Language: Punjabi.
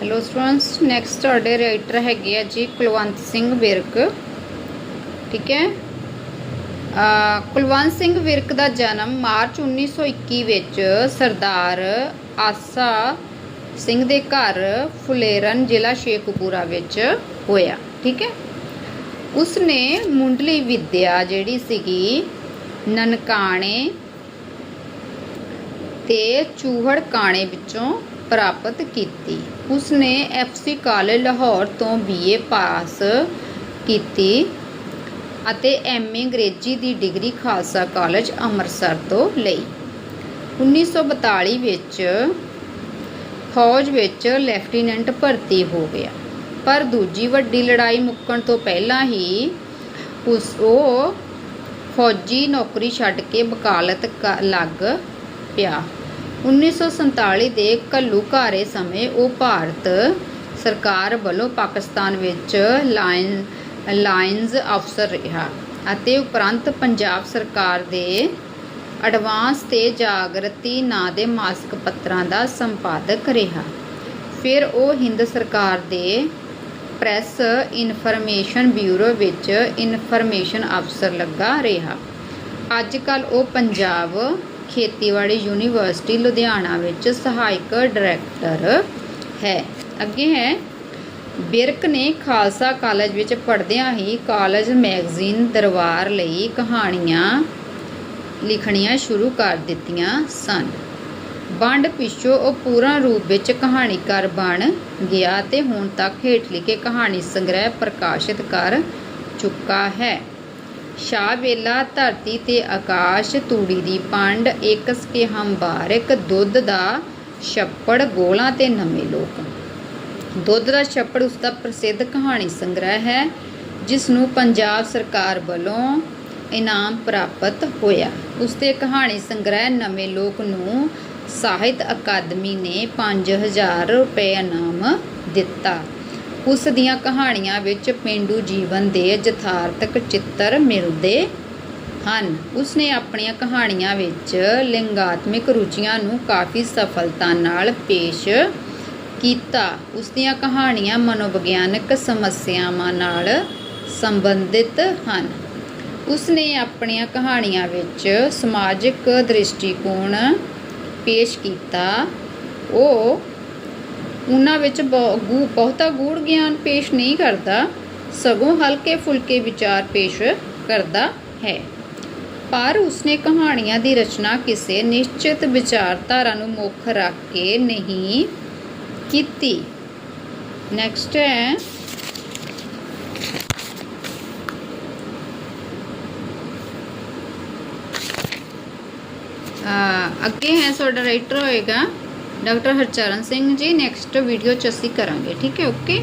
ਹੈਲੋ ਸਟੂਡੈਂਟਸ ਨੈਕਸਟ ਤੁਹਾਡੇ ਰਾਈਟਰ ਹੈਗੇ ਆ ਜੀ ਕੁਲਵੰਤ ਸਿੰਘ ਵਿਰਕ। ਠੀਕ ਹੈ? ਅ, ਕੁਲਵੰਤ ਸਿੰਘ ਵਿਰਕ ਦਾ ਜਨਮ ਮਾਰਚ 1921 ਵਿੱਚ ਸਰਦਾਰ ਆਸਾ ਸਿੰਘ ਦੇ ਘਰ ਫੁਲੇਰਨ ਜ਼ਿਲ੍ਹਾ ਸ਼ੇਖੂਪੁਰਾ ਵਿੱਚ ਹੋਇਆ। ਠੀਕ ਹੈ? ਉਸਨੇ ਮੁੰਡਲੀ ਵਿੱਦਿਆ ਜਿਹੜੀ ਸੀਗੀ ਨਨਕਾਣੇ ਤੇ ਚੂਹੜ ਕਾਣੇ ਵਿੱਚੋਂ ਪ੍ਰਾਪਤ ਕੀਤੀ। ਉਸਨੇ ਐਫਸੀ ਕਾਲਜ ਲਾਹੌਰ ਤੋਂ ਬੀਏ ਪਾਸ ਕੀਤੀ ਅਤੇ ਐਮਏ ਅੰਗਰੇਜ਼ੀ ਦੀ ਡਿਗਰੀ ਖਾਲਸਾ ਕਾਲਜ ਅੰਮ੍ਰਿਤਸਰ ਤੋਂ ਲਈ। 1942 ਵਿੱਚ ਫੌਜ ਵਿੱਚ ਲੈਫਟੀਨੈਂਟ ਭਰਤੀ ਹੋ ਗਿਆ। ਪਰ ਦੂਜੀ ਵੱਡੀ ਲੜਾਈ ਮੁੱਕਣ ਤੋਂ ਪਹਿਲਾਂ ਹੀ ਉਸ ਉਹ ਫੌਜੀ ਨੌਕਰੀ ਛੱਡ ਕੇ ਵਕਾਲਤ ਕ- ਲੱਗ ਪਿਆ। 1947 ਦੇ ਘੱਲੂਘਾਰੇ ਸਮੇਂ ਉਹ ਭਾਰਤ ਸਰਕਾਰ ਵੱਲੋਂ ਪਾਕਿਸਤਾਨ ਵਿੱਚ ਲਾਇਨ, ਲਾਇਨਜ਼ ਅਫਸਰ ਰਿਹਾ ਅਤੇ ਉਪਰੰਤ ਪੰਜਾਬ ਸਰਕਾਰ ਦੇ ਐਡਵਾਂਸ ਤੇ ਜਾਗਰਤੀ ਨਾਂ ਦੇ ਮਾਸਿਕ ਪੱਤਰਾਂ ਦਾ ਸੰਪਾਦਕ ਰਿਹਾ। ਫਿਰ ਉਹ ਹਿੰਦ ਸਰਕਾਰ ਦੇ ਪ੍ਰੈਸ ਇਨਫੋਰਮੇਸ਼ਨ ਬਿਊਰੋ ਵਿੱਚ ਇਨਫੋਰਮੇਸ਼ਨ ਅਫਸਰ ਲੱਗਾ ਰਿਹਾ। ਅੱਜ ਕੱਲ ਉਹ ਪੰਜਾਬ ਖੇਤੀਬਾੜੀ ਯੂਨੀਵਰਸਿਟੀ ਲੁਧਿਆਣਾ ਵਿੱਚ ਸਹਾਇਕ ਡਾਇਰੈਕਟਰ ਹੈ। ਅੱਗੇ ਹੈ। ਬਿਰਕ ਨੇ ਖਾਲਸਾ ਕਾਲਜ ਵਿੱਚ ਪੜ੍ਹਦਿਆਂ ਹੀ ਕਾਲਜ ਮੈਗਜ਼ੀਨ ਦਰਬਾਰ ਲਈ ਕਹਾਣੀਆਂ ਲਿਖਣੀਆਂ ਸ਼ੁਰੂ ਕਰ ਦਿੱਤੀਆਂ ਸਨ। ਵੰਡ ਪਿੱਛੋਂ ਉਹ ਪੂਰਨ ਰੂਪ ਵਿੱਚ ਕਹਾਣੀਕਾਰ ਬਣ ਗਿਆ ਤੇ ਹੁਣ ਤੱਕ ਹੇਠ ਲਿਖੇ ਕਹਾਣੀ ਸੰਗ੍ਰਹਿ ਪ੍ਰਕਾਸ਼ਿਤ ਕਰ ਚੁੱਕਾ ਹੈ। ਸ਼ਾਹ ਬੇਲਾ ਧਰਤੀ ਤੇ ਆਕਾਸ਼, ਤੂੜੀ ਦੀ ਪੰਡ, ਇੱਕ ਸਕਿਹੰਬਾਰਕ ਦੁੱਧ ਦਾ ਛੱਪੜ, ਗੋਲਾਂ ਤੇ ਨਵੇਂ ਲੋਕ। ਦੁੱਧ ਦਾ ਛੱਪੜ ਉਸ ਦਾ ਪ੍ਰਸਿੱਧ ਕਹਾਣੀ ਸੰਗ੍ਰਹਿ ਹੈ, ਜਿਸ ਨੂੰ ਪੰਜਾਬ ਸਰਕਾਰ ਵੱਲੋਂ ਇਨਾਮ ਪ੍ਰਾਪਤ ਹੋਇਆ। ਉਸ ਦੇ ਕਹਾਣੀ ਸੰਗ੍ਰਹਿ ਨਵੇਂ ਲੋਕ ਨੂੰ ਸਾਹਿਤ ਅਕਾਦਮੀ ਨੇ 5000 ਰੁਪਏ ਇਨਾਮ ਦਿੱਤਾ। ਉਸ ਦੀਆਂ ਕਹਾਣੀਆਂ ਵਿੱਚ ਪਿੰਡੂ ਜੀਵਨ ਦੇ ਯਥਾਰਥਕ ਚਿੱਤਰ ਮਿਲਦੇ ਹਨ। ਉਸਨੇ ਆਪਣੀਆਂ ਕਹਾਣੀਆਂ ਵਿੱਚ ਲਿੰਗਾਤਮਿਕ ਰੁਚੀਆਂ ਨੂੰ ਕਾਫੀ ਸਫਲਤਾ ਨਾਲ ਪੇਸ਼ ਕੀਤਾ। ਉਸ ਦੀਆਂ ਕਹਾਣੀਆਂ ਮਨੋਵਿਗਿਆਨਕ ਸਮੱਸਿਆਵਾਂ ਨਾਲ ਸੰਬੰਧਿਤ ਹਨ। ਉਸਨੇ ਆਪਣੀਆਂ ਕਹਾਣੀਆਂ ਵਿੱਚ ਸਮਾਜਿਕ ਦ੍ਰਿਸ਼ਟੀਕੋਣ ਪੇਸ਼ ਕੀਤਾ। ਉਹ ਉਹਨਾਂ ਵਿੱਚ ਬਹੁ- ਗੂ- ਬਹੁਤਾ ਗੂੜ ਗਿਆਨ ਪੇਸ਼ ਨਹੀਂ ਕਰਦਾ, ਸਗੋਂ ਹਲਕੇ ਫੁਲਕੇ ਵਿਚਾਰ ਪੇਸ਼ ਕਰਦਾ ਹੈ। ਪਰ ਉਸਨੇ ਕਹਾਣੀਆਂ ਦੀ ਰਚਨਾ ਕਿਸੇ ਨਿਸ਼ਚਿਤ ਵਿਚਾਰਧਾਰਾ ਨੂੰ ਮੁੱਖ ਰੱਖ ਕੇ ਨਹੀਂ ਕੀਤੀ। ਨੈਕਸਟ ਹੈ। ਅੱਗੇ ਹੈ ਤੁਹਾਡਾ ਰਾਈਟਰ ਹੋਏਗਾ। Doctor Harcharan Singh ji next video ਚ ਅਸੀਂ ਕਰਾਂਗੇ ਠੀਕ ਹੈ ਓਕੇ